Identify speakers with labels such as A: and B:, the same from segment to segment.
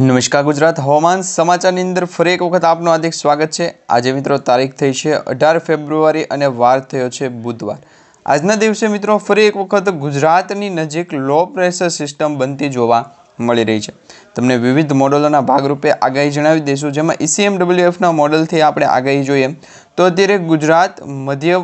A: નમસ્કાર ગુજરાત. હવામાન સમાચારની અંદર ફરી એક વખત આપનું હાર્દિક સ્વાગત છે. આજે મિત્રો તારીખ થઈ છે અઢાર ફેબ્રુઆરી અને વાર થયો છે બુધવાર. આજના દિવસે મિત્રો ફરી એક વખત ગુજરાતની નજીક લો પ્રેશર સિસ્ટમ બનતી જોવા મળી રહી છે. તમને વિવિધ મોડલોના ભાગરૂપે આગાહી જણાવી દઈશું, જેમાં ઈસીએમ ડબલ્યુએફના મોડલથી આપણે આગાહી જોઈએ. તો અત્યારે ગુજરાત, મધ્ય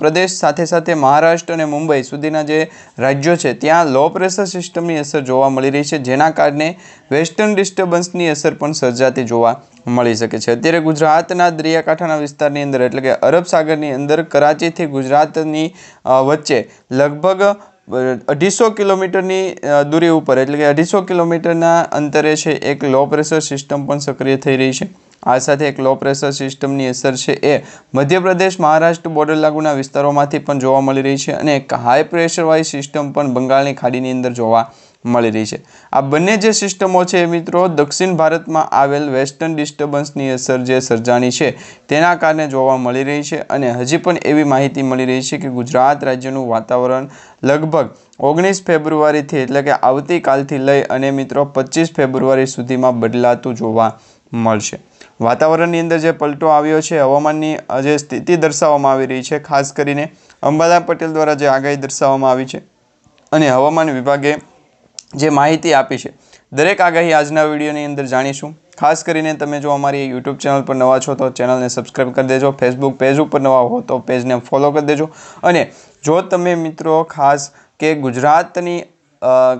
A: પ્રદેશ સાથે સાથે મહારાષ્ટ્ર અને મુંબઈ સુધીના જે રાજ્યો છે, ત્યાં લો પ્રેશર સિસ્ટમની અસર જોવા મળી રહી છે, જેના કારણે વેસ્ટર્ન ડિસ્ટર્બન્સની અસર પણ સર્જાતી જોવા મળી શકે છે. અત્યારે ગુજરાતના દરિયાકાંઠાના વિસ્તારની અંદર, એટલે કે અરબ સાગરની અંદર, કરાચીથી ગુજરાતની વચ્ચે લગભગ અઢીસો કિલોમીટરની દૂરી ઉપર, એટલે કે અઢીસો કિલોમીટરના અંતરે છે એક લો પ્રેશર સિસ્ટમ પણ સક્રિય થઈ રહી છે. આ સાથે એક લો પ્રેશર સિસ્ટમની અસર છે એ મધ્યપ્રદેશ, મહારાષ્ટ્ર બોર્ડર લાગુના વિસ્તારોમાંથી પણ જોવા મળી રહી છે અને એક હાઈ પ્રેશરવાળી સિસ્ટમ પણ બંગાળની ખાડીની અંદર જોવા મળી રહી છે. આ બંને જે સિસ્ટમો છે મિત્રો દક્ષિણ ભારતમાં આવેલ વેસ્ટર્ન ડિસ્ટર્બન્સની અસર જે સર્જાણી છે તેના કારણે જોવા મળી રહી છે અને હજી પણ એવી માહિતી મળી રહી છે કે ગુજરાત રાજ્યનું વાતાવરણ લગભગ ઓગણીસ ફેબ્રુઆરીથી એટલે કે આવતીકાલથી લઈ અને મિત્રો પચીસ ફેબ્રુઆરી સુધીમાં બદલાતું જોવા મળશે. વાતાવરણની અંદર જે પલટો આવ્યો છે, હવામાનની જે સ્થિતિ દર્શાવવામાં આવી રહી છે, ખાસ કરીને અંબાલા પટેલ દ્વારા જે આગાહી દર્શાવવામાં આવી છે અને હવામાન વિભાગે જે માહિતી આપી છે. દરેક આગાહી આજના વિડીયોની અંદર જાણીશું. ખાસ કરીને તમે જો અમારી યુટ્યુબ ચેનલ પર નવા છો તો ચેનલને સબસ્ક્રાઈબ કરી દેજો. ફેસબુક પેજ ઉપર નવા હો તો પેજને ફોલો કરી દેજો. અને જો તમે મિત્રો ખાસ કે ગુજરાતની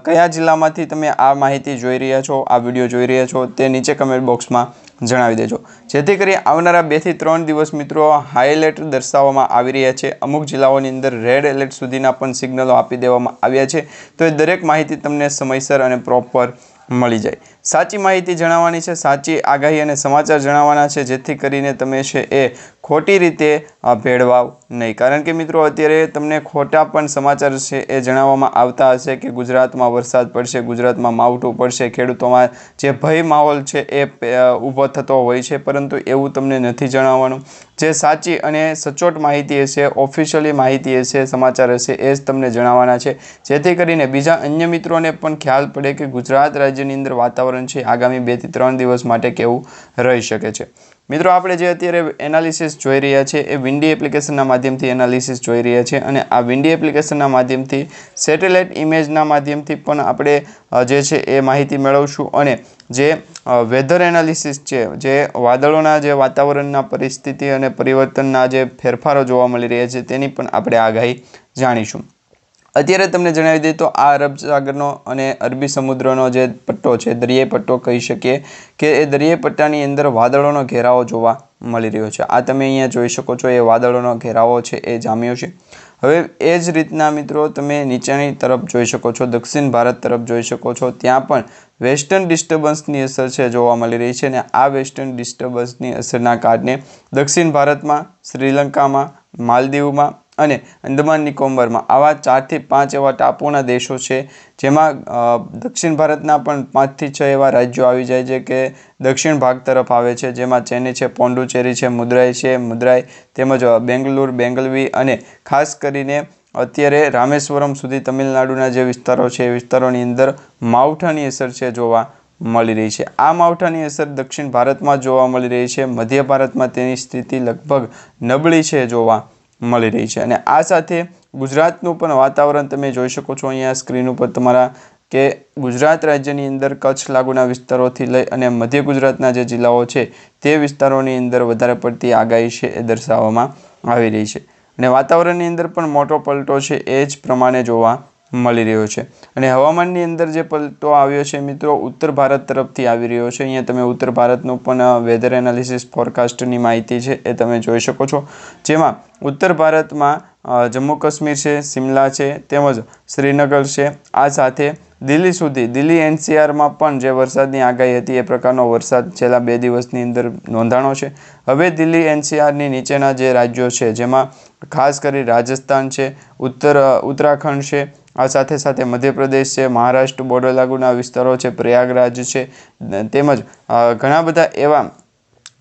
A: કયા જિલ્લામાંથી તમે આ માહિતી જોઈ રહ્યા છો, આ વીડિયો જોઈ રહ્યા છો, તે નીચે કમેન્ટ બોક્સમાં જણાવી દેજો. જેથી કરી આવનારા બેથી ત્રણ દિવસ મિત્રો હાઈ દર્શાવવામાં આવી રહ્યા છે. અમુક જિલ્લાઓની અંદર રેડ એલર્ટ સુધીના પણ સિગ્નલો આપી દેવામાં આવ્યા છે. તો એ દરેક માહિતી તમને સમયસર અને પ્રોપર મળી જાય. સાચી માહિતી જણાવવાની છે, સાચી આગાહી અને સમાચાર જણાવવાના છે, જેથી કરીને તમે છે એ ખોટી રીતે ભેળવાવ નહીં. કારણ કે મિત્રો, અત્યારે તમને ખોટા પણ સમાચાર છે એ જણાવવામાં આવતા હશે કે ગુજરાતમાં વરસાદ પડશે, ગુજરાતમાં માવઠું પડશે, ખેડૂતોમાં જે ભય માહોલ છે એ ઊભો થતો હોય છે. પરંતુ એવું તમને નથી જણાવવાનું. જે સાચી અને સચોટ માહિતી હશે, ઓફિશિયલી માહિતી હશે, સમાચાર હશે, એ જ તમને જણાવવાના છે. જેથી કરીને બીજા અન્ય મિત્રોને પણ ખ્યાલ પડે કે ગુજરાત રાજ્યની અંદર વાતાવરણ છે આગામી બેથી ત્રણ દિવસ માટે કેવું રહી શકે છે. મિત્રો, આપણે જે અત્યારે એનાલિસિસ જોઈ રહ્યા છે એ વિન્ડી એપ્લિકેશનના માધ્યમથી એનાલિસિસ જોઈ રહ્યા છે અને આ વિન્ડી એપ્લિકેશનના માધ્યમથી સેટેલાઇટ ઇમેજના માધ્યમથી પણ આપણે જે છે એ માહિતી મેળવશું અને જે વેધર એનાલિસિસ છે, જે વાદળોના જે વાતાવરણના પરિસ્થિતિ અને પરિવર્તનના જે ફેરફારો જોવા મળી રહ્યા છે તેની પણ આપણે આગાહી જાણીશું. અત્યારે તમને જણાવી દઈએ તો આ અરબ સાગરનો અને અરબી સમુદ્રનો જે પટ્ટો છે, દરિયાઈ પટ્ટો કહી શકીએ કે એ દરિયાઈ પટ્ટાની અંદર વાદળોનો ઘેરાવો જોવા મળી રહ્યો છે. આ તમે અહીંયા જોઈ શકો છો, એ વાદળોનો ઘેરાવો છે, એ જામ્યો છે. હવે એ જ રીતના મિત્રો તમે નીચેની તરફ જોઈ શકો છો, દક્ષિણ ભારત તરફ જોઈ શકો છો. ત્યાં પણ વેસ્ટર્ન ડિસ્ટર્બન્સની અસર છે, જોવા મળી રહી છે અને આ વેસ્ટર્ન ડિસ્ટર્બન્સની અસરના કારણે દક્ષિણ ભારતમાં, શ્રીલંકામાં, માલદીવમાં અને અંદમાન નિકોબારમાં. આવા ચારથી પાંચ એવા ટાપુના દેશો છે, જેમાં દક્ષિણ ભારતના પણ પાંચથી છ એવા રાજ્યો આવી જાય છે કે દક્ષિણ ભાગ તરફ આવે છે, જેમાં ચેન્નઈ છે પોંડુચેરી છે, મુદ્રાઈ છે, મુદ્રાઈ તેમજ બેંગલુર, બેંગલવી અને ખાસ કરીને અત્યારે રામેશ્વરમ સુધી તમિલનાડુના જે વિસ્તારો છે, એ વિસ્તારોની અંદર માવઠાની અસર છે જોવા મળી રહી છે. આ માવઠાની અસર દક્ષિણ ભારતમાં જોવા મળી રહી છે. મધ્ય ભારતમાં તેની સ્થિતિ લગભગ નબળી છે જોવા મળી રહી છે. અને આ સાથે ગુજરાતનું પણ વાતાવરણ તમે જોઈ શકો છો અહીંયા સ્ક્રીન ઉપર તમારા કે ગુજરાત રાજ્યની અંદર કચ્છ લાગુના વિસ્તારોથી લઈ અને મધ્ય ગુજરાતના જે જિલ્લાઓ છે તે વિસ્તારોની અંદર વધારે પડતી આગાહી છે એ દર્શાવવામાં આવી રહી છે. અને વાતાવરણની અંદર પણ મોટો પલટો છે એ જ પ્રમાણે જોવા મળી રહ્યો છે. અને હવામાનની અંદર જે પલટો આવ્યો છે મિત્રો, ઉત્તર ભારત તરફથી આવી રહ્યો છે. અહીંયા તમે ઉત્તર ભારતનું પણ વેધર એનાલિસિસ ફોરકાસ્ટની માહિતી છે એ તમે જોઈ શકો છો. જેમાં ઉત્તર ભારતમાં જમ્મુ કાશ્મીર છે, શિમલા છે, તેમજ શ્રીનગર છે. આ સાથે દિલ્હી સુધી, દિલ્હી એનસીઆરમાં પણ જે વરસાદની આગાહી હતી એ પ્રકારનો વરસાદ છેલ્લા બે દિવસની અંદર નોંધાણો છે. હવે દિલ્હી એનસીઆરની નીચેના જે રાજ્યો છે, જેમાં ખાસ કરી રાજસ્થાન છે, ઉત્તર ઉત્તરાખંડ છે આ સાથે સાથે મધ્યપ્રદેશ છે, મહારાષ્ટ્ર બોર્ડર લાગુના વિસ્તારો છે, પ્રયાગરાજ છે, તેમજ ઘણા બધા એવા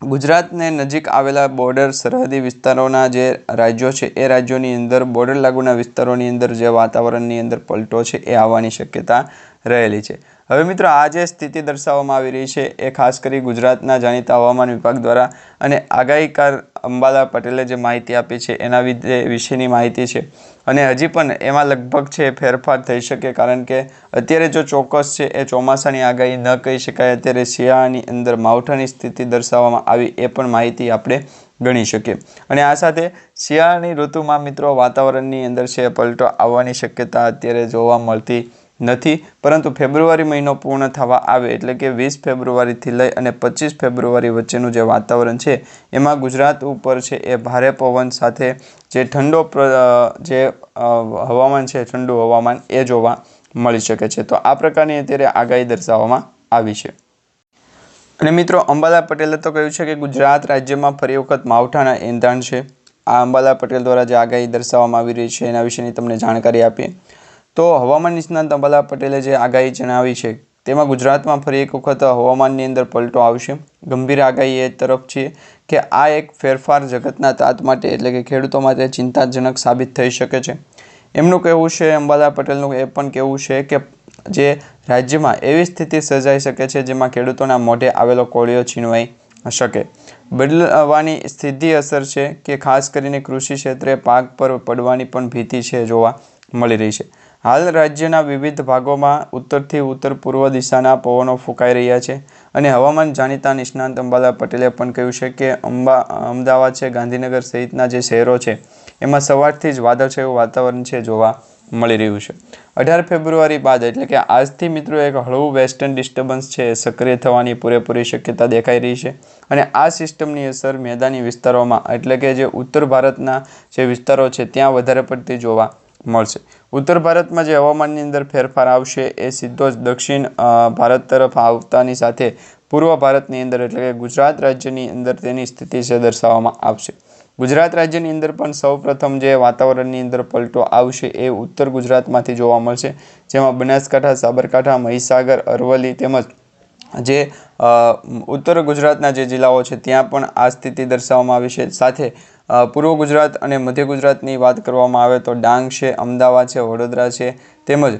A: ગુજરાતને નજીક આવેલા બોર્ડર સરહદી વિસ્તારોના જે રાજ્યો છે, એ રાજ્યોની અંદર બોર્ડર લાગુના વિસ્તારોની અંદર જે વાતાવરણની અંદર પલટો છે, એ આવવાની શક્યતા રહેલી છે. હવે મિત્રો, આ જે સ્થિતિ દર્શાવવામાં આવી રહી છે, એ ખાસ કરી ગુજરાતના જાણીતા હવામાન વિભાગ દ્વારા અને આગાહીકાર અંબાલા પટેલે જે માહિતી આપી છે, એના વિશે વિશેની માહિતી છે. અને હજી પણ એમાં લગભગ છે, ફેરફાર થઈ શકે કારણ કે અત્યારે જો ચોક્કસ છે, એ ચોમાસાની આગાહી ન કહી શકાય. અત્યારે શિયાળાની અંદર માવઠાની સ્થિતિ દર્શાવવામાં આવી એ પણ માહિતી આપણે ગણી શકીએ. અને આ સાથે શિયાળાની ઋતુમાં મિત્રો, વાતાવરણની અંદર છે, પલટો આવવાની શક્યતા અત્યારે જોવા મળતી નથી, પરંતુ ફેબ્રુઆરી મહિનો પૂર્ણ થવા આવે એટલે કે વીસ ફેબ્રુઆરીથી લઈ અને પચીસ ફેબ્રુઆરી વચ્ચેનું જે વાતાવરણ છે, એમાં ગુજરાત ઉપર છે એ ભારે પવન સાથે જે ઠંડો જે હવામાન છે, ઠંડુ હવામાન એ જોવા મળી શકે છે. તો આ પ્રકારની અત્યારે આગાહી દર્શાવવામાં આવી છે. અને મિત્રો, અંબાલા પટેલે તો કહ્યું છે કે ગુજરાત રાજ્યમાં ફરી વખત માવઠાના એંધાણ છે. આ અંબાલા પટેલ દ્વારા જે આગાહી દર્શાવવામાં આવી રહી છે, એના વિશેની તમને જાણકારી આપીએ. તો હવામાન નિષ્ણાત અંબાલા પટેલે જે આગાહી જણાવી છે, તેમાં ગુજરાતમાં ફરી એક વખત હવામાનની અંદર પલટો આવશે. ગંભીર આગાહી એ તરફ છે કે આ એક ફેરફાર જગતના તાત માટે એટલે કે ખેડૂતો માટે ચિંતાજનક સાબિત થઈ શકે છે. એમનું કહેવું છે, અંબાલા પટેલનું એ પણ કહેવું છે કે જે રાજ્યમાં એવી સ્થિતિ સર્જાઈ શકે છે જેમાં ખેડૂતોના મોઢે આવેલો કોળિયો છીનવાઈ શકે. બદલવાની સીધી અસર છે કે ખાસ કરીને કૃષિ ક્ષેત્રે પાક પર પડવાની પણ ભીતિ છે જોવા મળી રહી છે. હાલ રાજ્યના વિવિધ ભાગોમાં ઉત્તરથી ઉત્તર પૂર્વ દિશાના પવનો ફૂંકાઈ રહ્યા છે અને હવામાન જાણીતા નિષ્ણાંત અંબાલા પટેલે પણ કહ્યું છે કે અંબા, અમદાવાદ છે, ગાંધીનગર સહિતના જે શહેરો છે, એમાં સવારથી જ વાદળછાયું વાતાવરણ છે જોવા મળી રહ્યું છે. અઢાર ફેબ્રુઆરી બાદ એટલે કે આજથી મિત્રો એક હળવું વેસ્ટર્ન ડિસ્ટર્બન્સ છે સક્રિય થવાની પૂરેપૂરી શક્યતા દેખાઈ રહી છે અને આ સિસ્ટમની અસર મેદાની વિસ્તારોમાં એટલે કે જે ઉત્તર ભારતના જે વિસ્તારો છે, ત્યાં વધારે પડતી જોવા મળશે. ઉત્તર ભારતમાં જે હવામાનની અંદર ફેરફાર આવશે એ સીધો જ દક્ષિણ ભારત તરફ આવતાની સાથે પૂર્વ ભારતની અંદર એટલે કે ગુજરાત રાજ્યની અંદર તેની સ્થિતિ છે દર્શાવવામાં આવશે. ગુજરાત રાજ્યની અંદર પણ સૌપ્રથમ જે વાતાવરણની અંદર પલટો આવશે એ ઉત્તર ગુજરાતમાંથી જોવા મળશે, જેમાં બનાસકાંઠા, સાબરકાંઠા, મહીસાગર, અરવલ્લી તેમજ જે ઉત્તર ગુજરાતના જે જિલ્લાઓ છે ત્યાં પણ આ સ્થિતિ દર્શાવવામાં આવી છે. સાથે પૂર્વ ગુજરાત અને મધ્ય ગુજરાતની વાત કરવામાં આવે તો ડાંગ છે, અમદાવાદ છે, વડોદરા છે, તેમજ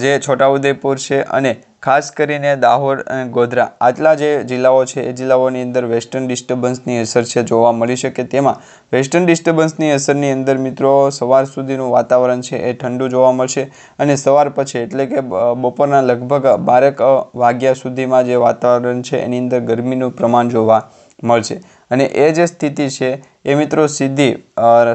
A: જે છોટાઉદેપુર છે અને ખાસ કરીને દાહોદ અને ગોધરા. આટલા જે જિલ્લાઓ છે, એ જિલ્લાઓની અંદર વેસ્ટર્ન ડિસ્ટર્બન્સની અસર છે જોવા મળી શકે તેમાં. વેસ્ટર્ન ડિસ્ટર્બન્સની અસરની અંદર મિત્રો સવાર સુધીનું વાતાવરણ છે એ ઠંડુ જોવા મળશે અને સવાર પછી એટલે કે બપોરના લગભગ બારેક વાગ્યા સુધીમાં જે વાતાવરણ છે એની અંદર ગરમીનું પ્રમાણ જોવા મળશે. અને એ જે સ્થિતિ છે, એ મિત્રો સીધી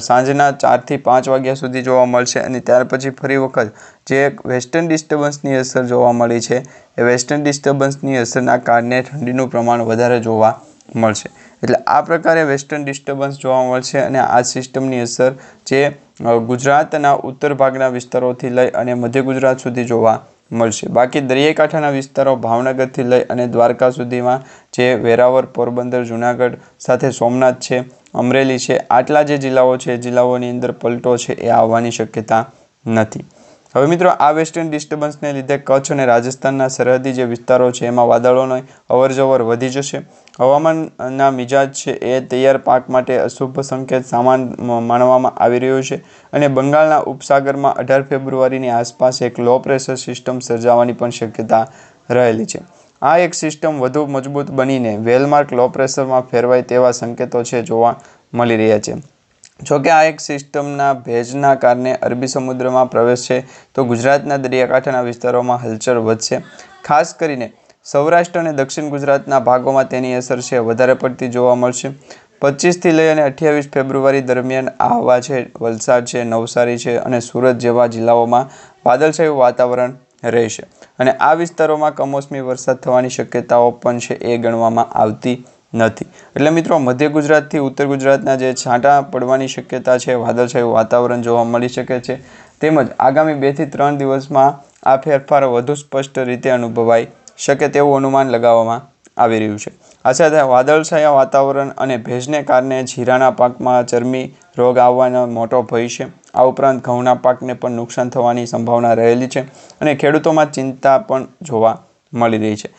A: સાંજના ચારથી પાંચ વાગ્યા સુધી જોવા મળશે અને ત્યાર પછી ફરી વખત જે વેસ્ટર્ન ડિસ્ટર્બન્સની અસર જોવા મળી છે, એ વેસ્ટર્ન ડિસ્ટર્બન્સની અસરના કારણે ઠંડીનું પ્રમાણ વધારે જોવા મળશે. એટલે આ પ્રકારે વેસ્ટર્ન ડિસ્ટર્બન્સ જોવા મળશે અને આ સિસ્ટમની અસર જે ગુજરાતના ઉત્તર ભાગના વિસ્તારોથી લઈ અને મધ્ય ગુજરાત સુધી જોવા મળશે. બાકી દરિયાકાંઠાના વિસ્તારો ભાવનગરથી લઈ અને દ્વારકા સુધીમાં જે વેરાવર પોરબંદર, જુનાગઢ સાથે સોમનાથ છે, અમરેલી છે, આટલા જે જિલ્લાઓ છે જિલ્લાઓની અંદર પલટો છે એ આવવાની શક્યતા નથી. હવે મિત્રો, આ વેસ્ટર્ન ડિસ્ટર્બન્સને લીધે કચ્છ અને રાજસ્થાનના સરહદી જે વિસ્તારો છે, એમાં વાદળોનો અવરજવર વધી જશે. હવામાનના મિજાજ છે એ તૈયાર પાક માટે અશુભ સંકેત સામાન માનવામાં આવી રહ્યો છે અને બંગાળના ઉપસાગરમાં અઢાર ફેબ્રુઆરીની આસપાસ એક લો પ્રેશર સિસ્ટમ સર્જાવાની પણ શક્યતા રહેલી છે. આ એક સિસ્ટમ વધુ મજબૂત બનીને વેલમાર્ક લો પ્રેશરમાં ફેરવાય તેવા સંકેતો છે જોવા મળી રહ્યા છે. જોકે આ એક સિસ્ટમના ભેજના કારણે અરબી સમુદ્રમાં પ્રવેશશે તો ગુજરાતના દરિયાકાંઠાના વિસ્તારોમાં હલચલ વધશે. ખાસ કરીને સૌરાષ્ટ્ર અને દક્ષિણ ગુજરાતના ભાગોમાં તેની અસર છે, વધારે પડતી જોવા મળશે. પચીસથી લઈ અને અઠ્યાવીસ ફેબ્રુઆરી દરમિયાન આહવા છે, વલસાડ છે, નવસારી છે અને સુરત જેવા જિલ્લાઓમાં વાદળછાયું વાતાવરણ રહેશે. અને આ વિસ્તારોમાં કમોસમી વરસાદ થવાની શક્યતાઓ પણ છે એ ગણવામાં આવતી નથી. એટલે મિત્રો, મધ્ય ગુજરાતથી ઉત્તર ગુજરાતના જે છાંટા પડવાની શક્યતા છે, વાદળછાયું વાતાવરણ જોવા મળી શકે છે, તેમજ આગામી બેથી ત્રણ દિવસમાં આ ફેરફાર વધુ સ્પષ્ટ રીતે અનુભવાય શકે તેવું અનુમાન લગાવવામાં આવી રહ્યું છે. આ સાથે વાદળછાયા વાતાવરણ અને ભેજને કારણે જીરાના પાકમાં ચરમી રોગ આવવાનો મોટો ભય છે. આ ઉપરાંત ઘઉંના પાકને પણ નુકસાન થવાની સંભાવના રહેલી છે અને ખેડૂતોમાં ચિંતા પણ જોવા મળી રહી છે.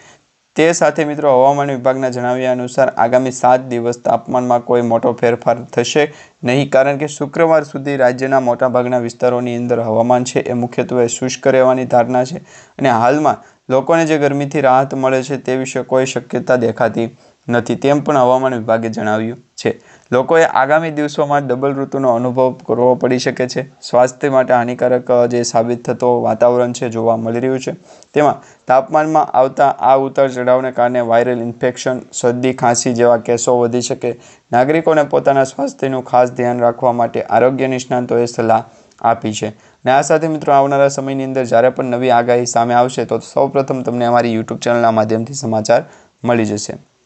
A: તે સાથે મિત્રો હવામાન વિભાગના જણાવ્યા અનુસાર આગામી સાત દિવસ તાપમાનમાં કોઈ મોટો ફેરફાર થશે નહીં, કારણ કે શુક્રવાર સુધી રાજ્યના મોટાભાગના વિસ્તારોની અંદર હવામાન છે એ મુખ્યત્વે શુષ્ક રહેવાની ધારણા છે અને હાલમાં લોકોને જે ગરમીથી રાહત મળે છે તે વિશે કોઈ શક્યતા દેખાતી નથી તેમ પણ હવામાન વિભાગે જણાવ્યું છે. લોકોએ આગામી દિવસોમાં ડબલ ઋતુનો અનુભવ કરવો પડી શકે છે. સ્વાસ્થ્ય માટે હાનિકારક જે સાબિત થતો વાતાવરણ છે જોવા મળી રહ્યું છે. તેમાં તાપમાનમાં આવતા આ ઉતાર ચઢાવને કારણે વાયરલ ઇન્ફેક્શન, શરદી, ખાંસી જેવા કેસો વધી શકે. નાગરિકોને પોતાના સ્વાસ્થ્યનું ખાસ ધ્યાન રાખવા માટે આરોગ્ય નિષ્ણાંતોએ સલાહ આપી છે. અને આ સાથે મિત્રો આવનારા સમયની અંદર જ્યારે પણ નવી આગાહી સામે આવશે તો સૌપ્રથમ તમને અમારી યુટ્યુબ ચેનલના માધ્યમથી સમાચાર મળી જશે.